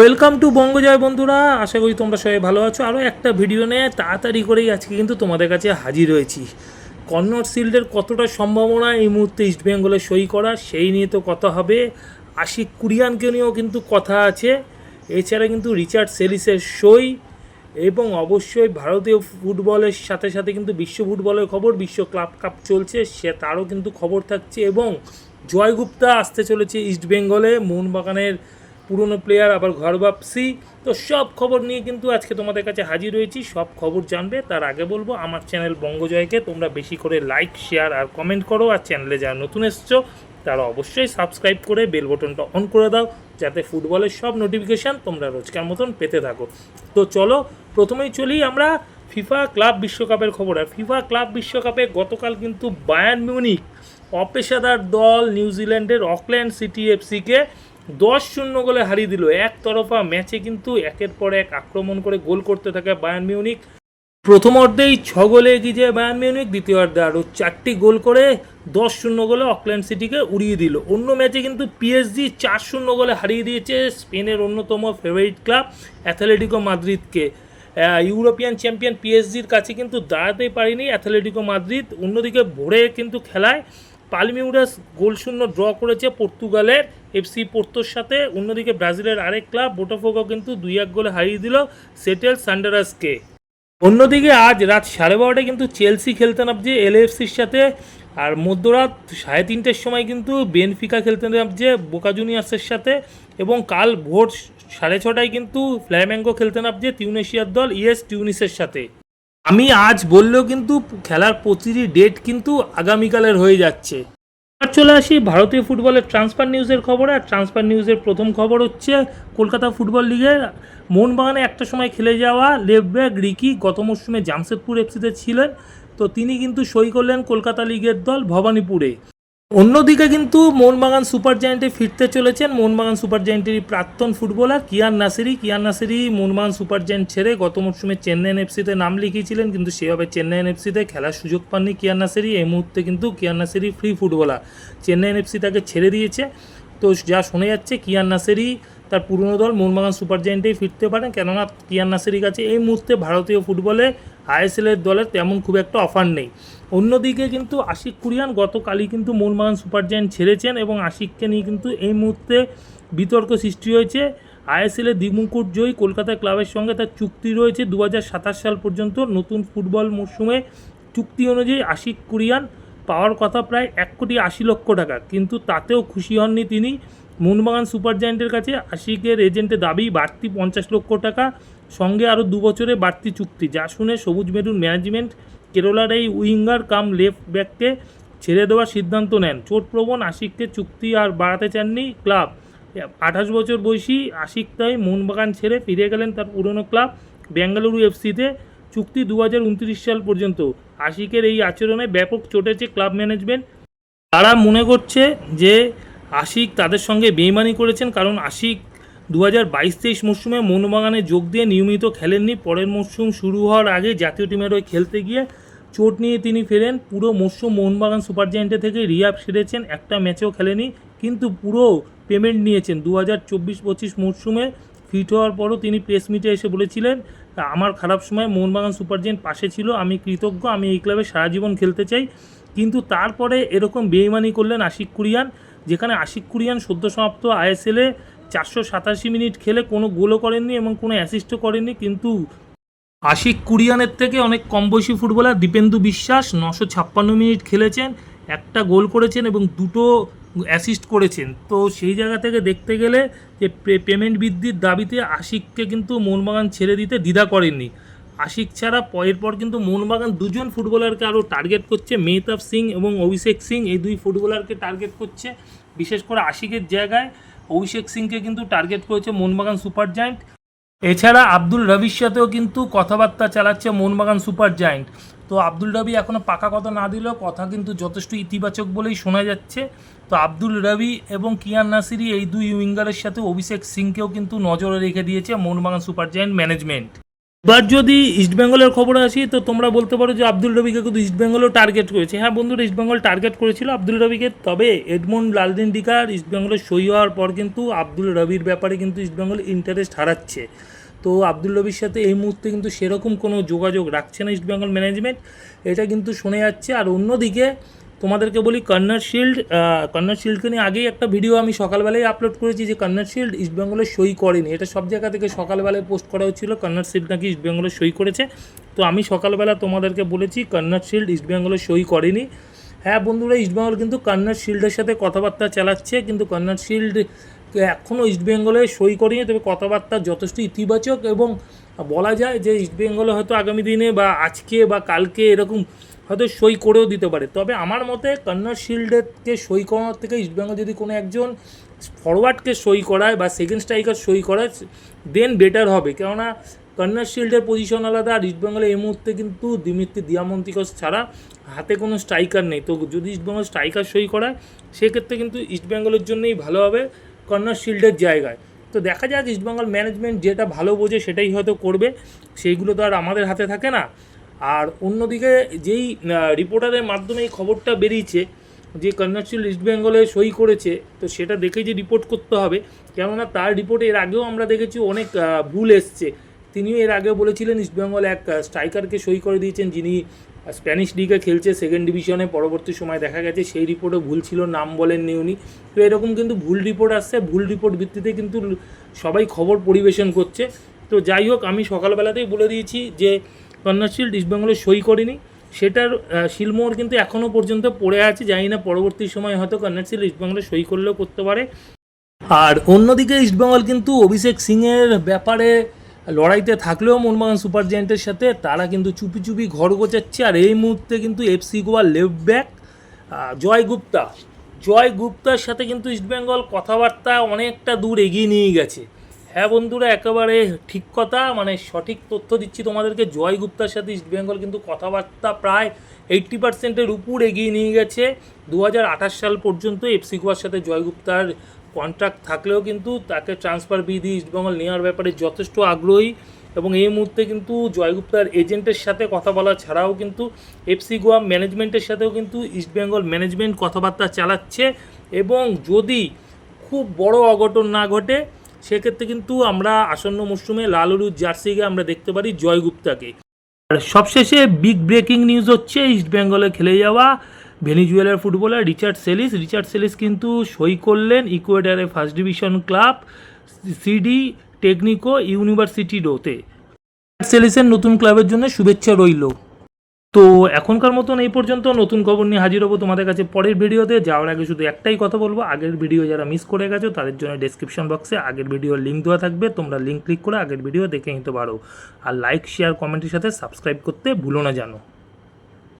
Welcome to বঙ্গজয় বন্ধুরা, আশা করি তোমরা সবাই ভালো আছো। আরও একটা ভিডিও নিয়ে তাড়াতাড়ি করেই আজকে কিন্তু তোমাদের কাছে হাজির হয়েছি। কন্নড় শিল্ডের কতটা সম্ভাবনা এই মুহূর্তে ইস্টবেঙ্গলে সই করা, সেই নিয়ে তো কথা হবে। আশিক কুরিয়ানকে নিয়েও কিন্তু কথা আছে। এছাড়া কিন্তু রিচার্ড সেলিসের সই এবং অবশ্যই ভারতীয় ফুটবলের সাথে সাথে কিন্তু বিশ্ব ফুটবলের খবর, বিশ্ব ক্লাব কাপ চলছে, সে তারও কিন্তু খবর থাকছে এবং জয়গুপ্তা আসতে চলেছে ইস্টবেঙ্গলে মোহনবাগানের পুরনো প্লেয়ার আবার ঘর ভাবছি তো সব খবর নিয়ে কিন্তু আজকে তোমাদের কাছে হাজির হয়েছি। সব খবর জানবে, তার আগে বলব, আমার চ্যানেল বঙ্গজয়কে তোমরা বেশি করে লাইক শেয়ার আর কমেন্ট করো। আর চ্যানেলে যারা নতুন এসছো, তারা অবশ্যই সাবস্ক্রাইব করে বেল বটনটা অন করে দাও, যাতে ফুটবলের সব নোটিফিকেশান তোমরা রোজকার মতন পেতে থাকো। তো চলো, প্রথমেই চলি আমরা ফিফা ক্লাব বিশ্বকাপের খবর। আর ফিফা ক্লাব বিশ্বকাপে গতকাল কিন্তু বায়ান মিউনিক অপেশাদার দল নিউজিল্যান্ডের অকল্যান্ড সিটি এফসিকে দশ শূন্য গোলে হারিয়ে দিল। একতরফা ম্যাচে কিন্তু একের পর এক আক্রমণ করে গোল করতে থাকে বায়ান মিউনিক প্রথম অর্ধেই ছ গোলে এগিয়ে যায় বায়ান মিউনিক দ্বিতীয় অর্ধে আরও চারটি গোল করে দশ শূন্য গোলে অকল্যান্ড সিটিকে উড়িয়ে দিল। অন্য ম্যাচে কিন্তু পিএসজি চার শূন্য গোলে হারিয়ে দিয়েছে স্পেনের অন্যতম ফেভারিট ক্লাব অ্যাথলেটিকো মাদ্রিদকে। ইউরোপিয়ান চ্যাম্পিয়ন পিএসজির কাছে কিন্তু দাঁড়াতেই পারেনি অ্যাথলেটিকো মাদ্রিদ। অন্যদিকে ভোরে কিন্তু খেলায় পালমিউরাস গোলশূন্য ড্র করেছে পর্তুগালের এফসি পোর্তোর সাথে। অন্যদিকে ব্রাজিলের আরেক ক্লাব বোটাফোগো কিন্তু দুই এক গোলে হারিয়ে দিল সেটেল সান্ডারাসকে অন্যদিকে আজ রাত সাড়ে বারোটায় কিন্তু চেলসি খেলতে নামছে এলএফসির সাথে। আর মধ্যরাত সাড়ে তিনটের সময় কিন্তু বেনফিকা খেলতে নামছে বোকা জুনিয়ার্সের সাথে। এবং কাল ভোর সাড়ে ছটায় কিন্তু ফ্ল্যামেঙ্গো খেলতে নামছে টিউনেশিয়ার দল ইএস টিউনিসের সাথে। আমি আজ বললেও কিন্তু খেলার প্রতিটি ডেট কিন্তু আগামীকালের হয়ে যাচ্ছে। আর চলে আসি ভারতীয় ফুটবলের ট্রান্সফার নিউজের খবর। আর ট্রান্সফার নিউজের প্রথম খবর হচ্ছে কলকাতা ফুটবল লিগের মোহনবাগানে একটা সময় খেলে যাওয়া লেফট ব্যাক রিকি গত মরশুমে জামশেদপুর এফসিতে ছিলেন। তো তিনি কিন্তু সই করলেন কলকাতা লিগের দল ভবানীপুরে। অন্যদিকে কিন্তু মোহনবাগান সুপার জায়েন্টে ফিরতে চলেছেন মোহনবাগান সুপার জায়েন্টেরই প্রাক্তন footballer Kiyan Nassiri. Kiyan Nassiri Mohun Bagan super giant ছেড়ে গত মরশুমে চেন্নাইন এফসিতে নাম লিখিয়েছিলেন, কিন্তু সেভাবে চেন্নাইন এফসিতে খেলার সুযোগ পাননি কিয়ান নাসিরি। এই মুহূর্তে কিন্তু Kiyan Nassiri free footballer. Chennaiyin FC তাকে ছেড়ে দিয়েছে। তো যা শোনা যাচ্ছে, কিয়ান নাসেরি তার পুরনো দল মোহনবাগান সুপার জায়েন্টেই ফিরতে পারেন কেননা কিয়ান নাসেরির কাছে এই মুহূর্তে ভারতীয় ফুটবলে আইএসএলের দলের তেমন খুব একটা অফার নেই। অন্যদিকে কিন্তু আশিক কুরিয়ান গতকালই কিন্তু মোহনবাগান সুপার জায়েন্ট ছেড়েছেন এবং আশিককে নিয়ে কিন্তু এই মুহূর্তে বিতর্ক সৃষ্টি হয়েছে। আইএসএলের দ্বিমুকুট জয়ী কলকাতা ক্লাবের সঙ্গে তার চুক্তি রয়েছে। দু হাজার সাতাশ সাল পর্যন্ত নতুন ফুটবল মরশুমে চুক্তি অনুযায়ী আশিক কুরিয়ান পাওয়ার কথা প্রায় এক কোটি আশি লক্ষ টাকা। কিন্তু তাতেও খুশি হননি তিনি। মোহনবাগান সুপার জায়েন্টের কাছে আশিকের এজেন্টের দাবি, বাড়তি পঞ্চাশ লক্ষ টাকা সঙ্গে আরও দু বছরে বাড়তি চুক্তি, যা শুনে সবুজ মেরুন ম্যানেজমেন্ট কেরলার এই উইঙ্গার কাম লেফট ব্যাককে ছেড়ে দেওয়ার সিদ্ধান্ত নেন। চোটপ্রবণ আশিককে চুক্তি আর বাড়াতে চাননি ক্লাব। আঠাশ বছর বয়সী আশিক তাই মোহনবাগান ছেড়ে ফিরে গেলেন তার পুরনো ক্লাব বেঙ্গালুরু এফসিতে। চুক্তি দু হাজার উনত্রিশ সাল পর্যন্ত। আশিকের এই আচরণে ব্যাপক চটেছে ক্লাব ম্যানেজমেন্ট। তারা মনে করছে যে আশিক তাদের সঙ্গে বেইমানি করেছেন, কারণ আশিক দু হাজার বাইশ তেইশ মরশুমে মোহনবাগানে যোগ দিয়ে নিয়মিত খেলেননি। পরের মরশুম শুরু হওয়ার আগে জাতীয় টিমের হয়ে খেলতে গিয়ে চোট নিয়ে তিনি ফেরেন। পুরো মরশুম মোহনবাগান সুপার জায়েন্টে থেকে রিয়াব সেরেছেন। একটা ম্যাচেও খেলেনি, কিন্তু পুরো পেমেন্ট নিয়েছেন। দু হাজার চব্বিশ পঁচিশ মরশুমে ফিট হওয়ার পরও তিনি প্রেস মিটে এসে বলেছিলেন, "তা আমার খারাপ সময় মোহনবাগান সুপার জায়েন্ট পাশে ছিল, আমি কৃতজ্ঞ, আমি এই ক্লাবে সারা জীবন খেলতে চাই। কিন্তু তারপরে এরকম বেইমানি করলেন আশিক কুরিয়ান, যেখানে আশিক কুরিয়ান সদ্য সমাপ্ত আইএসএলে চারশো সাতাশি মিনিট খেলে কোনো গোলও করেননি এবং কোনো অ্যাসিস্টও করেননি, কিন্তু আশিক কুরিয়ানের থেকে অনেক কম বয়সী ফুটবলার দীপেন্দু বিশ্বাস নশো ছাপ্পান্ন মিনিট খেলেছেন, একটা গোল করেছেন এবং দুটো অ্যাসিস্ট করেছেন। তো সেই জায়গা থেকে দেখতে গেলে যে পেমেন্ট বৃদ্ধির দাবিতে আশিককে কিন্তু মোহনবাগান ছেড়ে দিতে দ্বিধা করেননি। আশিক ছাড়া পরের পর কিন্তু মোহনবাগান দুজন ফুটবলারকে আরও টার্গেট করছে, মেহতাব সিং এবং অভিষেক সিং এই দুই ফুটবলারকে টার্গেট করছে। বিশেষ করে আশিকের জায়গায় অভিষেক সিংকে কিন্তু টার্গেট করেছে মোহনবাগান সুপার জায়েন্ট। এছাড়া আব্দুল রবির সাথেও কিন্তু কথাবার্তা চালাচ্ছে মোহনবাগান সুপার জায়েন্ট। তো আব্দুল রবি এখনও পাকা কথা না দিলেও কথা কিন্তু যথেষ্ট ইতিবাচক বলেই শোনা যাচ্ছে। তো আব্দুল রবি এবং কিয়ান নাসিরি এই দুই উইঙ্গারের সাথে অভিষেক সিংকেও কিন্তু নজরে রেখে দিয়েছে মোহনবাগান সুপার জায়েন্ট ম্যানেজমেন্ট। এবার যদি ইস্টবেঙ্গলের খবর আসি, তো তোমরা বলতে পারো যে আব্দুল রবিকে কিন্তু ইস্টবেঙ্গলও টার্গেট করেছে। হ্যাঁ বন্ধুরা ইস্টবেঙ্গল টার্গেট করেছিল আব্দুল রবিকে, তবে এডমন্ড লালদিন ডিকার ইস্টবেঙ্গলের সই হওয়ার পর কিন্তু আব্দুল রবির ব্যাপারে কিন্তু ইস্টবেঙ্গল ইন্টারেস্ট হারাচ্ছে। তো আব্দুল রবির সাথে এই মুহূর্তে কিন্তু সেরকম কোনো যোগাযোগ রাখছে না ইস্টবেঙ্গল ম্যানেজমেন্ট এটা কিন্তু শোনা যাচ্ছে। আর অন্যদিকে তোমাদেরকে বলি কন্নড় শিল্ড কন্নড় শিল্ডকে নিয়ে আগেই একটা ভিডিও আমি সকালবেলায় আপলোড করেছি যে কন্নড় শিল্ড ইস্টবেঙ্গলের সই করেনি। এটা সব জায়গা থেকে সকালবেলায় পোস্ট করা হচ্ছিল কন্নড় শিল্ড নাকি ইস্টবেঙ্গলের সই করেছে। তো আমি সকালবেলা তোমাদেরকে বলেছি কন্নড় শিল্ড ইস্টবেঙ্গলের সই করেনি। হ্যাঁ বন্ধুরা ইস্টবেঙ্গল কিন্তু কন্নড় শিল্ডের সাথে কথাবার্তা চালাচ্ছে, কিন্তু কন্নড় শিল্ড এখনও ইস্টবেঙ্গলে সই করেনি। তবে কথাবার্তা যথেষ্ট ইতিবাচক এবং বলা যায় যে ইস্টবেঙ্গলে হয়তো আগামী দিনে বা আজকে বা কালকে এরকম হয়তো সই করেও দিতে পারে। তবে আমার মতে কন্নড় শিল্ডকে সই করানোর থেকে ইস্টবেঙ্গল যদি কোনো একজন ফরওয়ার্ডকে সই করায় বা সেকেন্ড স্ট্রাইকার সই করায় দেন বেটার হবে। কেননা কন্নড় শিল্ডের পজিশন আলাদা, আর ইস্টবেঙ্গলে এই মুহূর্তে কিন্তু দিমিত্রি দিয়ামন্তিকস ছাড়া হাতে কোনো স্ট্রাইকার নেই। তো যদি ইস্টবেঙ্গল স্ট্রাইকার সই করায়, সেক্ষেত্রে কিন্তু ইস্টবেঙ্গলের জন্যই ভালো হবে কন্নড় শিল্ডের জায়গায়। তো দেখা যাক ইস্টবেঙ্গল ম্যানেজমেন্ট যেটা ভালো বোঝে সেটাই হয়তো করবে। সেইগুলো তো আর আমাদের হাতে থাকে না। আর অন্যদিকে যেই রিপোর্টারের মাধ্যমে এই খবরটা বেরিয়েছে, যে কন্যাশীল ইস্ট বেঙ্গলে সই করেছে, তো সেটা দেখে যে রিপোর্ট করতে হবে। কেননা তার রিপোর্ট এর আগেও আমরা দেখেছি অনেক ভুল এসছে। তিনিও এর আগে বলেছিলেন ইস্টবেঙ্গল এক স্ট্রাইকারকে সই করে দিয়েছেন, যিনি স্প্যানিশ লিগে খেলছে সেকেন্ড ডিভিশনে পরবর্তী সময় দেখা গেছে, সেই রিপোর্টে ভুল ছিল, নাম বলেননি উনি। তো এরকম কিন্তু ভুল রিপোর্ট আসছে, ভুল রিপোর্ট ভিত্তিতে কিন্তু সবাই খবর পরিবেশন করছে। তো যাই হোক, আমি সকালবেলাতেই বলে দিয়েছি যে কন্যাশীল ইস্টবেঙ্গলে সই করেনি। সেটার শিলমোহর কিন্তু এখনও পর্যন্ত পড়ে আছে। জানি না পরবর্তী সময় হয়তো কন্যাশীল ইস্টবেঙ্গলে সই করলেও করতে পারে। আর অন্যদিকে ইস্টবেঙ্গল কিন্তু অভিষেক সিংয়ের ব্যাপারে লড়াইতে থাকলেও মোহনবাগান সুপার জায়েন্টের সাথে তারা কিন্তু চুপি চুপি ঘর গোচাচ্ছে আর এই মুহূর্তে কিন্তু এফসি গোয়ার লেফট ব্যাক জয় গুপ্তা। জয় গুপ্তার সাথে কিন্তু ইস্টবেঙ্গল কথাবার্তা অনেকটা দূর এগিয়ে নিয়ে গেছে। হ্যাঁ বন্ধুরা, একেবারে ঠিক কথা মানে সঠিক তথ্য দিচ্ছি তোমাদেরকে। জয় গুপ্তার সাথে ইস্টবেঙ্গল কিন্তু কথাবার্তা প্রায় এইট্টি পার্সেন্টের উপর এগিয়ে নিয়ে গেছে। দু হাজার আঠাশ সাল পর্যন্ত এফসি গোয়ার সাথে জয় গুপ্তার কন্ট্রাক্ট থাকলেও কিন্তু তাকে ট্রান্সফার বিধি ইস্টবেঙ্গল নেওয়ার ব্যাপারে যথেষ্ট আগ্রহী এবং এই মুহূর্তে কিন্তু জয়গুপ্তার এজেন্টের সাথে কথা বলা ছাড়াও কিন্তু এফসি গোয়া ম্যানেজমেন্টের সাথেও কিন্তু ইস্টবেঙ্গল ম্যানেজমেন্ট কথাবার্তা চালাচ্ছে এবং যদি খুব বড় অঘটন না ঘটে সেক্ষেত্রে কিন্তু আমরা আসন্ন মরশুমে লাল হলুদ জার্সিকে আমরা দেখতে পারি জয়গুপ্তাকে। আর সবশেষে বিগ ব্রেকিং নিউজ হচ্ছে ইস্ট বেঙ্গলে খেলে যাওয়া ভেনিজুয়েলার footballer Richard Celis Richard Celis কিন্তু সই করলেন ইকুয়েডারে first division club CD Tecnico university ডোতে সেলিসের নতুন ক্লাবের জন্য শুভেচ্ছা রইল। তো এখনকার মতন এই পর্যন্ত নতুন খবর নিয়ে হাজির হব তোমাদের কাছে পরের ভিডিওতে। যাওয়ার আগে শুধু একটাই কথা বলব, আগের ভিডিও যারা মিস করে গেছো, তাদের জন্য ডেসক্রিপশন বক্সে আগের ভিডিওর লিঙ্ক দেওয়া থাকবে। তোমরা লিঙ্ক ক্লিক করে আগের ভিডিও দেখে নিতে পারো। আর লাইক শেয়ার কমেন্টের সাথে সাবস্ক্রাইব করতে ভুলো না জানো।